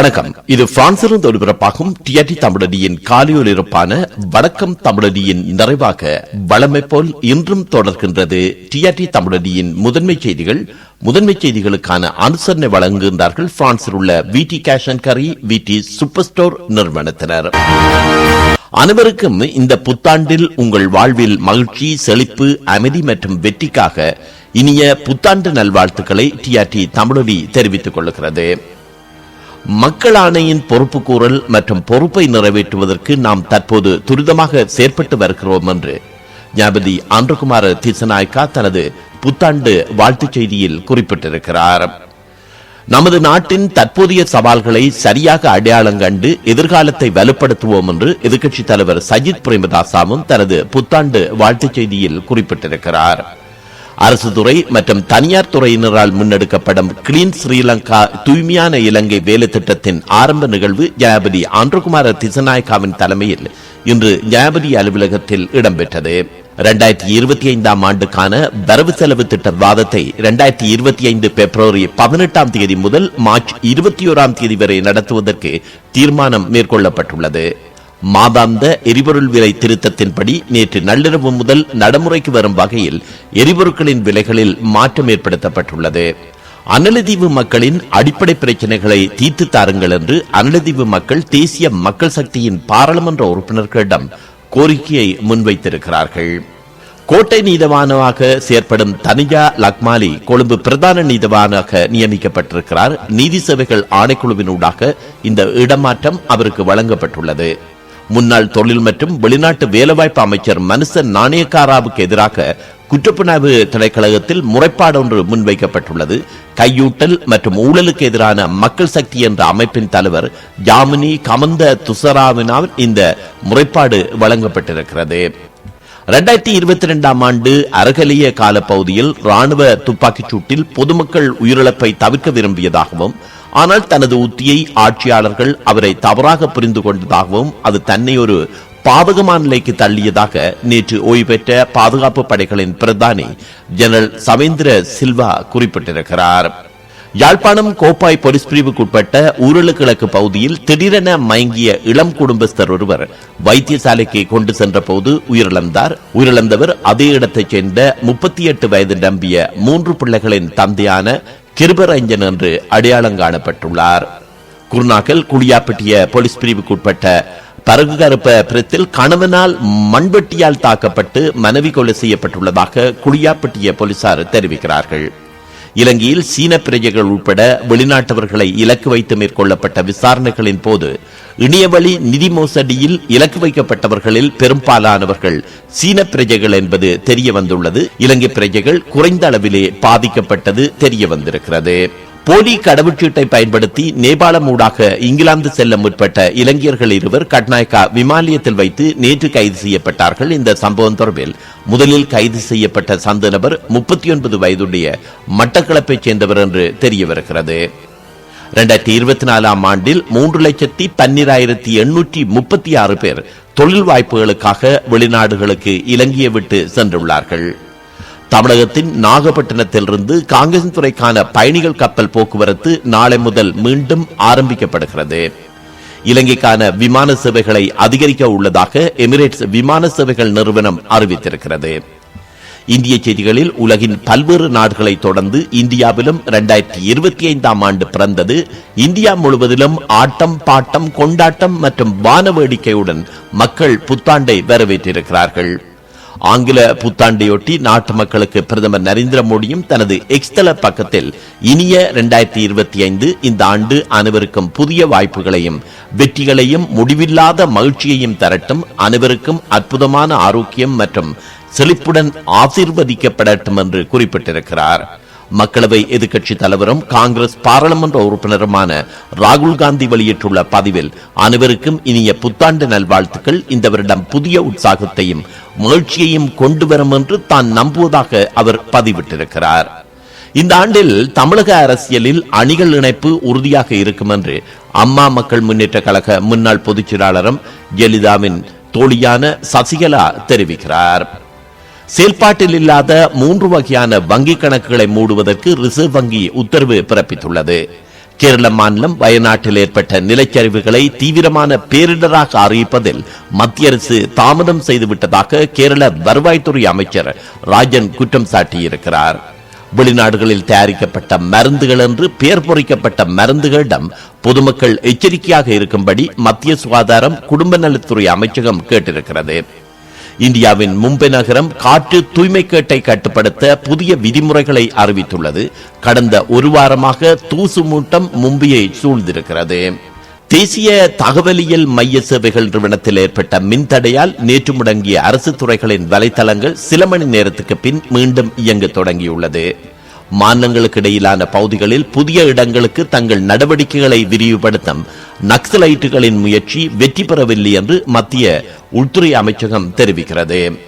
வணக்கம். இது பிரான்சிலிருந்து ஒலிபரப்பாகும் டிஆர்டி தமிழடியின் காலியொலிருப்பான வணக்கம் தமிழடியின் நிறைவாக வளமை போல் இன்றும் தொடர்கின்றது டிஆர்டி தமிழடியின் முதன்மை செய்திகள். முதன்மை செய்திகளுக்கான அனுசரணை வழங்குகின்றார்கள் பிரான்சில் உள்ள விடி கேஷ் அண்ட் கரி விடி சூப்பர் ஸ்டோர் நிறுவனத்தினர். அனைவருக்கும் இந்த புத்தாண்டில் உங்கள் வாழ்வில் மகிழ்ச்சி செழிப்பு அமைதி மற்றும் வெற்றிக்காக இனிய புத்தாண்டு நல்வாழ்த்துக்களை டிஆர்டி தமிழொலி தெரிவித்துக் கொள்கிறது மக்கள் ஆணையின் பொறுப்புக்கூறல் மற்றும் பொறுப்பை நிறைவேற்றுவதற்கு நாம் தற்போது துரிதமாக செயற்பட்டு வருகிறோம் என்று ஞாபதி ஆந்திரகுமார திசநாயக்கா தனது புத்தாண்டு வாழ்த்துச் செய்தியில் குறிப்பிட்டிருக்கிறார். நமது நாட்டின் தற்போதைய சவால்களை சரியாக அடையாளம் கண்டு எதிர்காலத்தை வலுப்படுத்துவோம் என்று எதிர்க்கட்சித் தலைவர் சஜித் பிரேமதாசாவும் தனது புத்தாண்டு வாழ்த்துச் செய்தியில் குறிப்பிட்டிருக்கிறார். அரசு துறை மற்றும் தனியார் துறையினரால் முன்னெடுக்கப்படும் கிளீன் ஸ்ரீலங்கா தூய்மையான இலங்கை வேலை திட்டத்தின் ஆரம்ப நிகழ்வு ஜனாபதி ஆந்திரகுமார திசநாயக்காவின் தலைமையில் இன்று ஜனாபதி அலுவலகத்தில் இடம்பெற்றது. இரண்டாயிரத்தி இருபத்தி ஐந்தாம் ஆண்டுக்கான வரவு செலவு திட்ட வாதத்தை இரண்டாயிரத்தி இருபத்தி ஐந்து பிப்ரவரி பதினெட்டாம் தேதி முதல் மார்ச் இருபத்தி ஓராம் தேதி வரை நடத்துவதற்கு தீர்மானம் மேற்கொள்ளப்பட்டுள்ளது. மாதாந்த எரிபொருள் விலை திருத்தத்தின்படி நேற்று நள்ளிரவு முதல் நடைமுறைக்கு வரும் வகையில் எரிபொருட்களின் விலைகளில் மாற்றம் ஏற்படுத்தப்பட்டுள்ளது. அனலதீவு மக்களின் அடிப்படை பிரச்சனைகளை தீர்த்து தாருங்கள் என்று அனலதீவு மக்கள் தேசிய மக்கள் சக்தியின் பாராளுமன்ற உறுப்பினர்களிடம் கோரிக்கையை முன்வைத்திருக்கிறார்கள். கோட்டை நீதவானாக செயற்படும் தனிஜா லக்மாலி கொழும்பு பிரதான நீதவானாக நியமிக்கப்பட்டிருக்கிறார். நீதி சேவைகள் ஆணைக்குழுவினூடாக இந்த இடமாற்றம் அவருக்கு வழங்கப்பட்டுள்ளது. முன்னாள் தொழில் மற்றும் வெளிநாட்டு வேலைவாய்ப்பு அமைச்சர் மனுஷன் நாணயக்காராவுக்கு எதிராக குற்றப்புணர்வு திணைக்களகத்தில் முறைப்பாடு ஒன்று முன்வைக்கப்பட்டுள்ளது. கையூட்டல் மற்றும் ஊழலுக்கு எதிரான மக்கள் சக்தி என்ற அமைப்பின் தலைவர் ஜாமினி கமந்த துசராவினால் இந்த முறைப்பாடு வழங்கப்பட்டிருக்கிறது. இரண்டாயிரத்தி இருபத்தி இரண்டாம் ஆண்டு அரகலிய காலப்பகுதியில் ராணுவ துப்பாக்கிச் சூட்டில் பொதுமக்கள் உயிரிழப்பை தவிர்க்க விரும்பியதாகவும் ஆனால் தனது உத்தியை ஆட்சியாளர்கள் அவரை தவறாக புரிந்து கொண்டதாகவும் அது தன்னை ஒரு பாதகமான நிலைக்கு தள்ளியதாக நேற்று ஓய்வு பெற்ற பாதுகாப்பு படைகளின் பிரதானி ஜெனரல் சவேந்திர சில்வா குறிப்பிட்டிருக்கிறார். யாழ்ப்பாணம் கோப்பாய் போலீஸ் பிரிவுக்குட்பட்ட ஊரலு கிழக்கு பகுதியில் திடீரென மயங்கிய இளம் குடும்பஸ்தர் ஒருவர் வைத்தியசாலைக்கு கொண்டு சென்ற போது உயிரிழந்தார். உயிரிழந்தவர் அதே இடத்தைச் சேர்ந்த முப்பத்தி எட்டு வயது நம்பிய மூன்று பிள்ளைகளின் தந்தையான கிருபரஞ்சன் என்று அடையாளம் காணப்பட்டுள்ளார். குருநாகல் குளியாப்பட்டிய போலீஸ் பிரிவுக்குட்பட்ட பரகுகருப்ப பிரத்தில் கணவனால் மண்வெட்டியால் தாக்கப்பட்டு மனைவி கொலை செய்யப்பட்டுள்ளதாக குளியாப்பட்டிய போலீசார் தெரிவிக்கிறார்கள். இலங்கையில் சீன பிரஜைகள் உட்பட வெளிநாட்டவர்களை இலக்கு வைத்து மேற்கொள்ளப்பட்ட விசாரணைகளின் போது இணையவழி நிதி மோசடியில் இலக்கு வைக்கப்பட்டவர்களில் பெரும்பாலானவர்கள் சீன பிரஜைகள் என்பது தெரிய வந்துள்ளது இலங்கை பிரஜைகள் குறைந்த அளவிலே பாதிக்கப்பட்டது தெரிய வந்திருக்கிறது போலி கடவுச்சீட்டை பயன்படுத்தி நேபாளம் ஊடாக இங்கிலாந்து செல்ல முற்பட்ட இலங்கையர்கள் இருவர் கட்நாயக்கா விமானியத்தில் வைத்து நேற்று கைது செய்யப்பட்டார்கள். இந்த சம்பவம் தொடர்பில் முதலில் கைது செய்யப்பட்ட சந்த நபர் முப்பத்தி ஒன்பது வயதுடைய மட்டக்களப்பைச் சேர்ந்தவர் என்று தெரிய வருகிறது இரண்டாயிரத்தி இருபத்தி நாலாம் ஆண்டில் மூன்று லட்சத்தி பன்னிராயிரத்தி எண்ணூற்றி முப்பத்தி ஆறு பேர் தொழில் வாய்ப்புகளுக்காக வெளிநாடுகளுக்கு இலங்கையை விட்டு சென்றுள்ளார்கள். தமிழகத்தின் நாகப்பட்டினத்திலிருந்து காங்கிரஸ் துறைக்கான பயணிகள் கப்பல் போக்குவரத்து நாளை முதல் மீண்டும் ஆரம்பிக்கப்படுகிறது. இலங்கைக்கான விமான சேவைகளை அதிகரிக்க உள்ளதாக எமிரேட்ஸ் விமான சேவைகள் நிறுவனம் அறிவித்திருக்கிறது. இந்திய செய்திகளில் உலகின் பல்வேறு நாடுகளை தொடர்ந்து இந்தியாவிலும் இரண்டாயிரத்தி இருபத்தி ஐந்தாம் ஆண்டு பிறந்தது. இந்தியா முழுவதிலும் ஆட்டம் பாட்டம் கொண்டாட்டம் மற்றும் வான வேடிக்கையுடன் மக்கள் புத்தாண்டை வரவேற்றிருக்கிறார்கள். ஆங்கில புத்தாண்டையொட்டி நாட்டு மக்களுக்கு பிரதமர் நரேந்திர மோடியும் தனது எக்ஸ்தல பக்கத்தில் இனிய இரண்டாயிரத்தி இருபத்தி ஐந்து இந்த ஆண்டு அனைவருக்கும் புதிய வாய்ப்புகளையும் வெற்றிகளையும் முடிவில்லாத மகிழ்ச்சியையும் தரட்டும் அனைவருக்கும் அற்புதமான ஆரோக்கியம் மற்றும் செழிப்புடன் ஆசீர்வதிக்கப்படட்டும் என்று குறிப்பிட்டிருக்கிறார். மக்களவை எதிர்க்கட்சி தலைவரும் காங்கிரஸ் பாராளுமன்ற உறுப்பினருமான ராகுல் காந்தி வெளியிட்டுள்ள பதிவில் அனைவருக்கும் இனிய புத்தாண்டு நல்வாழ்த்துக்கள். இந்த வருடம் புதிய உற்சாகத்தையும் மகிழ்ச்சியையும் கொண்டு வரும் என்று தான் நம்புவதாக அவர் பதிவிட்டிருக்கிறார். இந்த ஆண்டில் தமிழக அரசியலில் அணிகள் இணைப்பு உறுதியாக இருக்கும் என்று அம்மா மக்கள் முன்னேற்ற கழக முன்னாள் பொதுச் செயலாளரும் ஜெலிதாவின் தோழியான சசிகலா தெரிவிக்கிறார். செயல்பாட்டில் இல்லாத மூன்று வகையான வங்கி கணக்குகளை மூடுவதற்கு ரிசர்வ் வங்கி உத்தரவு பிறப்பித்துள்ளது. கேரள மாநிலம் வயநாட்டில் ஏற்பட்ட நிலச்சரிவுகளை தீவிரமான பேரிடராக அறிவிப்பதில் மத்திய அரசு தாமதம் செய்துவிட்டதாக கேரள வருவாய்த்துறை அமைச்சர் ராஜன் குற்றம் சாட்டியிருக்கிறார். வெளிநாடுகளில் தயாரிக்கப்பட்ட மருந்துகள் என்று பெயர் பொறிக்கப்பட்ட மருந்துகளிடம் பொதுமக்கள் எச்சரிக்கையாக இருக்கும்படி மத்திய சுகாதாரம் குடும்ப நலத்துறை அமைச்சகம் கேட்டிருக்கிறது. இந்தியாவின் மும்பை நகரம் காற்று தூய்மை கேட்டை கட்டுப்படுத்த புதிய விதிமுறைகளை அறிவித்துள்ளது. கடந்த ஒரு வாரமாக தூசு மூட்டம் மும்பையை சூழ்ந்திருக்கிறது. தேசிய தகவலியல் மைய சேவைகள் நிறுவனத்தில் ஏற்பட்ட மின்தடையால் நேற்று முடங்கிய அரசு துறைகளின் வலைத்தளங்கள் சில மணி நேரத்துக்கு பின் மீண்டும் இயங்க தொடங்கியுள்ளது. மாநிலங்களுக்கு இடையிலான பகுதிகளில் புதிய இடங்களுக்கு தங்கள் நடவடிக்கைகளை விரிவுபடுத்தும் நக்சலைட்டுகளின் முயற்சி வெற்றி பெறவில்லை என்று மத்திய உள்துறை அமைச்சகம் தெரிவிக்கிறது.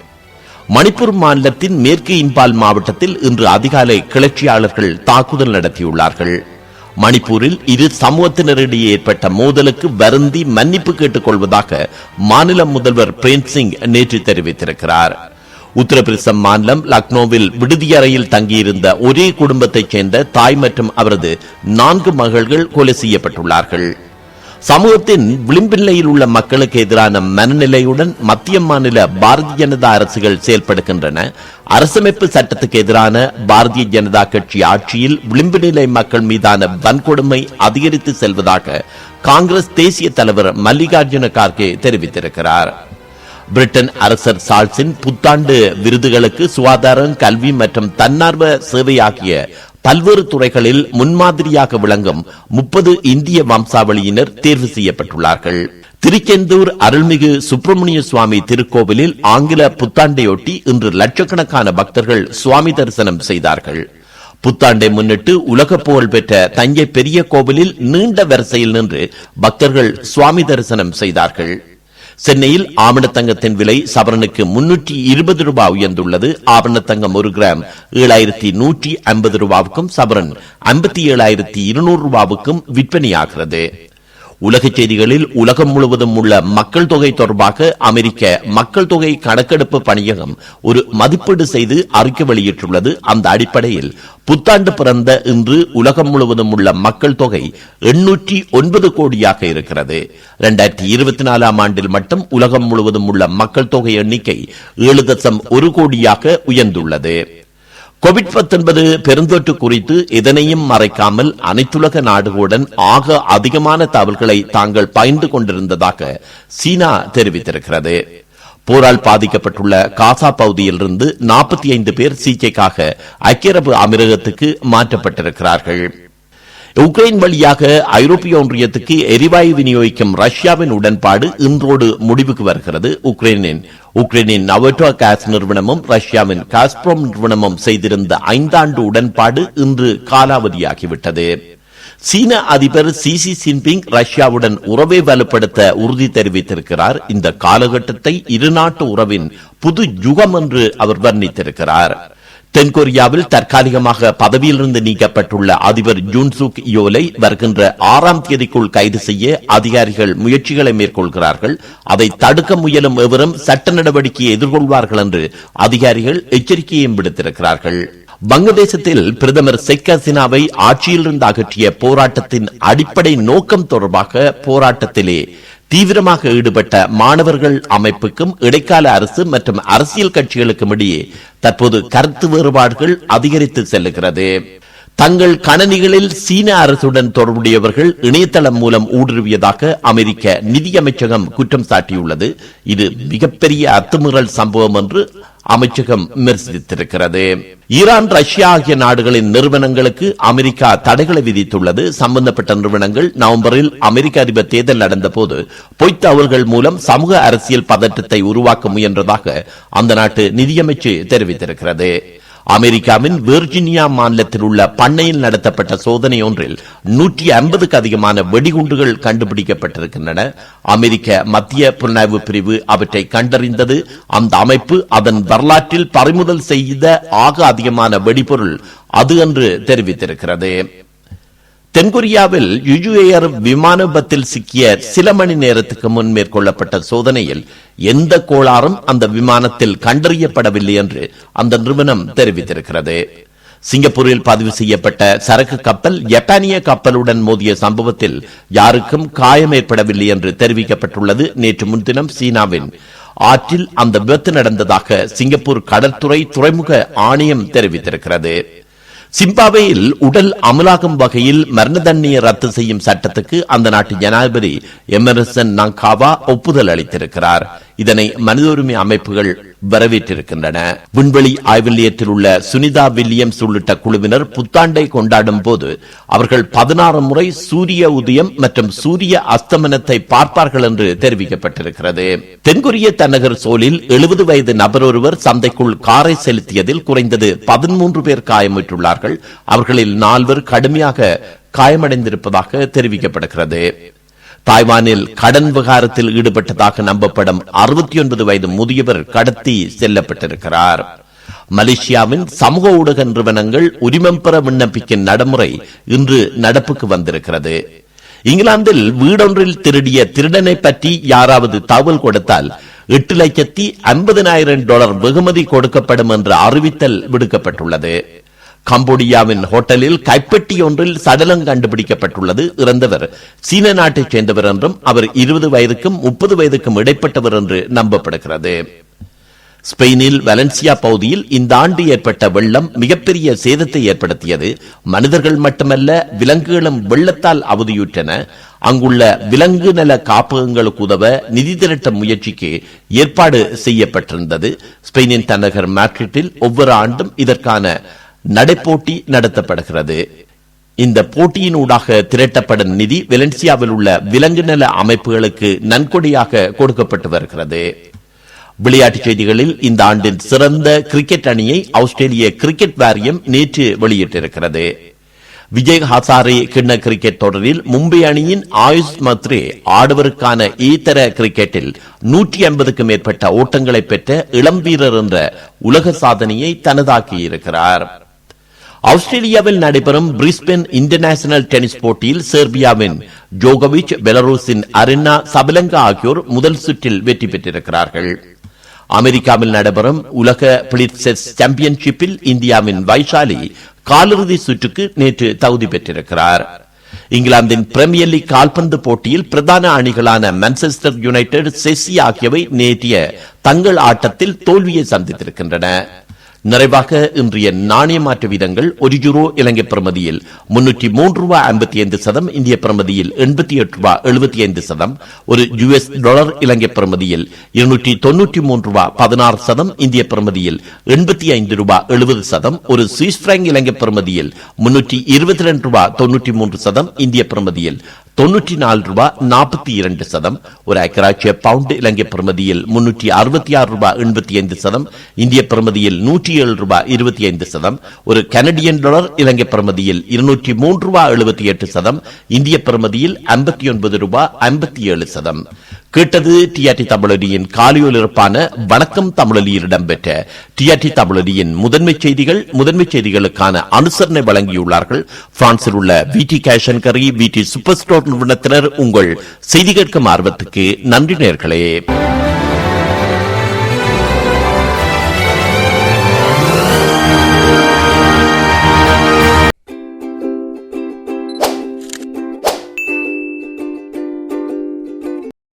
மணிப்பூர் மாநிலத்தின் மேற்கு இம்பால் மாவட்டத்தில் இன்று அதிகாலை கிளர்ச்சியாளர்கள் தாக்குதல் நடத்தியுள்ளார்கள். மணிப்பூரில் இரு சமூகத்தினரிடையே ஏற்பட்ட மோதலுக்கு வருந்தி மன்னிப்பு கேட்டுக் கொள்வதாக மாநில முதல்வர் பிரேம் சிங் நேற்று தெரிவித்திருக்கிறார். உத்தரப்பிரதேச மாநிலம் லக்னோவில் விடுதியறையில் தங்கியிருந்த ஒரே குடும்பத்தைச் சேர்ந்த தாய் மற்றும் அவரது நான்கு மகள்கள் கொலை செய்யப்பட்டுள்ளார்கள். சமூகத்தின் விளிம்பில்லையில் உள்ள மக்களுக்கு எதிரான மனநிலையுடன் மத்திய மாநில பாரதிய ஜனதா அரசுகள் செயல்படுகின்றன. அரசமைப்பு சட்டத்துக்கு எதிரான பாரதிய ஜனதா கட்சி ஆட்சியில் விளிம்பு நிலை மக்கள் மீதான வன்கொடுமை அதிகரித்து செல்வதாக காங்கிரஸ் தேசிய தலைவர் மல்லிகார்ஜுன கார்கே தெரிவித்திருக்கிறார். பிரிட்டன் அரசர் சால்ஸின் புத்தாண்டு விருதுகளுக்கு சுகாதாரம் கல்வி மற்றும் தன்னார்வ சேவை ஆகிய பல்வேறு துறைகளில் முன்மாதிரியாக விளங்கும் முப்பது இந்திய வம்சாவளியினர் தேர்வு செய்யப்பட்டுள்ளார்கள். திருச்செந்தூர் அருள்மிகு சுப்பிரமணிய சுவாமி திருக்கோவிலில் ஆங்கில புத்தாண்டையொட்டி இன்று லட்சக்கணக்கான பக்தர்கள் சுவாமி தரிசனம் செய்தார்கள். புத்தாண்டை முன்னிட்டு உலக புகழ் பெற்ற தஞ்சை பெரிய கோவிலில் நீண்ட வரிசையில் நின்று பக்தர்கள் சுவாமி தரிசனம் செய்தார்கள். சென்னையில் ஆவணத்தங்கத்தின் விலை சவரனுக்கு முன்னூற்றி இருபது ரூபாய் உயர்ந்துள்ளது. ஆவணத்தங்கம் ஒரு கிராம் ஏழாயிரத்தி நூற்றி ஐம்பது ரூபாவுக்கும் சவரன் ஐம்பத்தி ஏழாயிரத்தி இருநூறு ரூபாவுக்கும் விற்பனையாகிறது. உலகச் செய்திகளில் உலகம் முழுவதும் உள்ள மக்கள் தொகை தொடர்பாக அமெரிக்க மக்கள் தொகை கணக்கெடுப்பு பணியகம் ஒரு மதிப்பீடு செய்து அறிக்கை வெளியிட்டுள்ளது. அந்த அடிப்படையில் புத்தாண்டு பிறந்த இன்று உலகம் முழுவதும் உள்ள மக்கள் தொகை எண்ணூற்றி ஒன்பது கோடியாக இருக்கிறது. இரண்டாயிரத்தி இருபத்தி நாலாம் ஆண்டில் மட்டும் உலகம் முழுவதும் உள்ள மக்கள் தொகை எண்ணிக்கை ஏழு தசம் ஒரு கோடியாக உயர்ந்துள்ளது. கோவிட் 19 பெருந்தொற்று குறித்து இதனையும் மறைக்காமல் அனைத்துலக நாடுகளுடன் ஆக அதிகமான தகவல்களை தாங்கள் பகிர்ந்து கொண்டிருந்ததாக சீனா தெரிவித்திருக்கிறது. போரால் பாதிக்கப்பட்டுள்ள காசா பகுதியிலிருந்து நாற்பத்தி ஐந்து பேர் சிகிச்சைக்காக ஐக்கிய அரபு அமீரகத்துக்கு மாற்றப்பட்டிருக்கிறார்கள். உக்ரைன் வழியாக ஐரோப்பிய ஒன்றியத்துக்கு எரிவாயு விநியோகிக்கும் ரஷ்யாவின் உடன்பாடு இன்றோடு முடிவுக்கு வருகிறது. உக்ரைனின் உக்ரைனின் நவட்டோ காஸ் நிறுவனமும் ரஷ்யாவின் காஸ்ப்ரோம் நிறுவனமும் செய்திருந்த ஐந்தாண்டு உடன்பாடு இன்று காலாவதியாகிவிட்டது. சீன அதிபர் சி சி ஜின்பிங் ரஷ்யாவுடன் உறவை வலுப்படுத்த உறுதி தெரிவித்திருக்கிறார். இந்த காலகட்டத்தை இருநாட்டு உறவின் புது யுகம் என்று அவர் வர்ணித்திருக்கிறார். தென்கொரியாவில் தற்காலிகமாக பதவியிலிருந்து நீக்கப்பட்டுள்ள அதிபர் ஜூன்சுக் யோலை வருகின்ற ஆறாம் தேதிக்குள் கைது செய்ய அதிகாரிகள் முயற்சிகளை மேற்கொள்கிறார்கள். அதை தடுக்க முயலும் எவரும் சட்ட நடவடிக்கையை எதிர்கொள்வார்கள் என்று அதிகாரிகள் எச்சரிக்கையும் விடுத்திருக்கிறார்கள். வங்கதேசத்தில் பிரதமர் ஷேக் ஹசீனாவை ஆட்சியிலிருந்து அகற்றிய போராட்டத்தின் அடிப்படை நோக்கம் தொடர்பாக போராட்டத்திலே தீவிரமாக ஈடுபட்ட மாணவர்கள் அமைப்புக்கும் இடைக்கால அரசு மற்றும் அரசியல் கட்சிகளுக்கும் இடையே தற்போது கருத்து வேறுபாடுகள் அதிகரித்து செல்லுகிறது. தங்கள் கணனிகளில் சீன அரசுடன் தொடர்புடையவர்கள் இணையதளம் மூலம் ஊடுருவியதாக அமெரிக்க நிதியமைச்சகம் குற்றம் சாட்டியுள்ளது. இது மிகப்பெரிய அத்துமீறல் சம்பவம் என்று அமைச்சகம் விமர்சித்திருக்கிறது. ஈரான் ரஷ்யா ஆகிய நாடுகளின் நிறுவனங்களுக்கு அமெரிக்கா தடைகளை விதித்துள்ளது. சம்பந்தப்பட்ட நிறுவனங்கள் நவம்பரில் அமெரிக்க அதிபர் தேர்தல் நடந்தபோது பொய்த் தகவல்கள் மூலம் சமூக அரசியல் பதற்றத்தை உருவாக்க முயன்றதாக அந்த நாட்டு நிதியமைச்சு தெரிவித்திருக்கிறது. அமெரிக்காவின் வெர்ஜினியா மாநிலத்தில் உள்ள பண்ணையில் நடத்தப்பட்ட சோதனை ஒன்றில் நூற்றி ஐம்பதுக்கு அதிகமான வெடிகுண்டுகள் கண்டுபிடிக்கப்பட்டிருக்கின்றன. அமெரிக்க மத்திய புலனாய்வு பிரிவு அவற்றை கண்டறிந்தது. அந்த அமைப்பு அதன் வரலாற்றில் பறிமுதல் செய்த ஆக அதிகமான வெடிபொருள் அது என்று தெரிவித்திருக்கிறது. தென்கொரியாவில் யுஜுஏஆர் விமான விபத்தில் சிக்கிய சில மணி நேரத்துக்கு முன் மேற்கொள்ளப்பட்ட சோதனையில் எந்த கோளாறும் அந்த விமானத்தில் கண்டறியப்படவில்லை என்று அந்த நிறுவனம் தெரிவித்திருக்கிறது. சிங்கப்பூரில் பதிவு செய்யப்பட்ட சரக்கு கப்பல் ஜப்பானிய கப்பலுடன் மோதிய சம்பவத்தில் யாருக்கும் காயம் ஏற்படவில்லை என்று தெரிவிக்கப்பட்டுள்ளது. நேற்று முன்தினம் சீனாவின் ஆற்றில் அந்த விபத்து நடந்ததாக சிங்கப்பூர் கடற்துறை துறைமுக ஆணையம் தெரிவித்திருக்கிறது. சிம்பாவேயில் உடல் அமலாகும் வகையில் மரண தண்டனையை ரத்து செய்யும் சட்டத்துக்கு அந்த நாட்டு ஜனாதிபதி எமர்சன் நாங்காவா ஒப்புதல் அளித்திருக்கிறார். இதனை மனித உரிமை அமைப்புகள் வரவேற்றிருக்கின்றன. விண்வெளி ஆய்வு நிலையத்தில் உள்ள சுனிதா வில்லியம்ஸ் உள்ளிட்ட குழுவினர் புத்தாண்டை கொண்டாடும் போது அவர்கள் பதினாறு முறை சூரிய உதயம் மற்றும் சூரிய அஸ்தமனத்தை பார்ப்பார்கள் என்று தெரிவிக்கப்பட்டிருக்கிறது. தென்கொரிய தன்னகர் சோலில் எழுபது வயது நபர் ஒருவர் சந்தைக்குள் காரை செலுத்தியதில் குறைந்தது பதிமூன்று பேர் காயமுற்றுள்ளார்கள். அவர்களில் நால்வர் கடுமையாக காயமடைந்திருப்பதாக தெரிவிக்கப்படுகிறது. தாய்வானில் கடன் விவகாரத்தில் ஈடுபட்டதாக நம்பப்படும் அறுபத்தி ஒன்பது வயது முதியவர் கடத்தி செல்லப்பட்டிருக்கிறார். மலேசியாவின் சமூக ஊடக நிறுவனங்கள் உரிமம் பெற விண்ணப்பிக்கும் நடைமுறை இன்று நடப்புக்கு வந்திருக்கிறது. இங்கிலாந்தில் வீடொன்றில் திருடிய திருடனை பற்றி யாராவது தகவல் கொடுத்தால் எட்டு லட்சத்தி ஐம்பதனாயிரம் டாலர் வெகுமதி கொடுக்கப்படும் என்ற அறிவித்தல் விடுக்கப்பட்டுள்ளது. கம்போடியாவின் ஹோட்டலில் கைப்பெட்டி ஒன்றில் சடலம் கண்டுபிடிக்கப்பட்டுள்ளது. இறந்தவர் சீன நாட்டைச் சேர்ந்தவர் என்றும் அவர் இருபது வயதுக்கும் முப்பது வயதுக்கும் இடைப்பட்டவர் என்று நம்பப்படுகிறது. ஸ்பெயினில் வலன்சியா பகுதியில் இந்த ஆண்டு ஏற்பட்ட வெள்ளம் மிகப்பெரிய சேதத்தை ஏற்படுத்தியது. மனிதர்கள் மட்டுமல்ல விலங்குகளும் வெள்ளத்தால் அவதியுற்றன. அங்குள்ள விலங்கு நல காப்பகங்களுக்கு உதவ நிதி திரட்டும் முயற்சிக்கு ஏற்பாடு செய்யப்பட்டிருந்தது. ஸ்பெயினின் தலைநகர் மேட்ரிட்டில் ஒவ்வொரு ஆண்டும் இதற்கான நடைப்போட்டி நடத்தப்படுகிறது. இந்த போட்டியினூடாக திரட்டப்படும் நிதி வெலன்சியாவில் உள்ள விலங்கு நல அமைப்புகளுக்கு நன்கொடையாக கொடுக்கப்பட்டு வருகிறது. விளையாட்டுச் செய்திகளில் இந்த ஆண்டின் சிறந்த கிரிக்கெட் அணியை ஆஸ்திரேலிய கிரிக்கெட் வாரியம் நேற்று வெளியிட்டிருக்கிறது. விஜய் ஹசாரே கிண்ண கிரிக்கெட் தொடரில் மும்பை அணியின் ஆயுஷ் மத்ரே ஆடவருக்கான ஈத்தர கிரிக்கெட்டில் நூற்றி ஐம்பதுக்கும் மேற்பட்ட ஓட்டங்களை பெற்ற இளம் வீரர் என்ற உலக சாதனையை தனதாக்கியிருக்கிறார். ஆஸ்திரேலியாவில் நடைபெறும் பிரிஸ்பென் இன்டர்நேஷனல் டென்னிஸ் போட்டியில் செர்பியாவின் ஜோகோவிச் பெலரூஸின் அரினா சபலங்கா ஆகியோர் முதல் சுற்றில் வெற்றி பெற்றிருக்கிறார்கள். அமெரிக்காவில் நடைபெறும் உலக பிளிட்செஸ் சாம்பியன்ஷிப்பில் இந்தியாவின் வைஷாலி காலிறுதி சுற்றுக்கு நேற்று தகுதி பெற்றிருக்கிறார். இங்கிலாந்தின் பிரீமியர் லீக் கால்பந்து போட்டியில் பிரதான அணிகளான மான்செஸ்டர் யுனைடெட் செஸ்ஸி ஆகியவை நேற்றைய தங்கள் ஆட்டத்தில் தோல்வியை சந்தித்திருக்கின்றன. நிறைவாக இன்றைய நாணய மாற்று வீதங்கள் ஒரு யூரோ இலங்கை பிரமதியில் முன்னூற்றி மூன்று ரூபாய் ஐம்பத்தி ஐந்து சதம் இந்திய பிரமதியில் எண்பத்தி எட்டு ரூபாய் எழுபத்தி ஐந்து சதம் ஒரு யுஎஸ் டாலர் இலங்கை பிரமதியில் இருநூற்றி தொன்னூற்றி மூன்று ரூபாய் பதினாறு சதம் இந்திய பிரமதியில் எண்பத்தி ஐந்து ரூபாய் எழுபது சதம் ஒரு சுவிஸ் பிராங்க் இலங்கை பிரமதியில் முன்னூற்றி இருபத்தி ரெண்டு ரூபாய் தொன்னூற்றி மூன்று சதம் இந்திய பிரமதியில் தொன்னூற்றி நாலு ரூபாய் நாற்பத்தி இரண்டு சதம். ஒரு ஐக்கராட்சிய பவுண்ட் இலங்கை பிரமதியில் முன்னூற்றி அறுபத்தி ஆறு ரூபாய் எண்பத்தி ஐந்து சதம். இந்திய பிரமதியில் நூற்றி ஏழு ரூபாய் இருபத்தி ஐந்து சதம். ஒரு கனடியன் டாலர் இலங்கை பிரமதியில் இருநூற்றி மூன்று ரூபாய் எழுபத்தி எட்டு சதம். இந்திய கேட்டது டிஆர்டி தமிழடியின் காலியொலிருப்பான வணக்கம் தமிழலியில் இடம்பெற்ற டிஆர்டி தமிழடியின் முதன்மை செய்திகள் முதன்மை செய்திகளுக்கான அனுசரணை வழங்கியுள்ளார்கள். பிரான்சில் உள்ள விடி கேஷன் கரி விடி சூப்பர் ஸ்டோர் நிறுவனத்தினர் உங்கள் செய்தி கேட்கும் ஆர்வத்துக்கு நன்றி நேர்களே.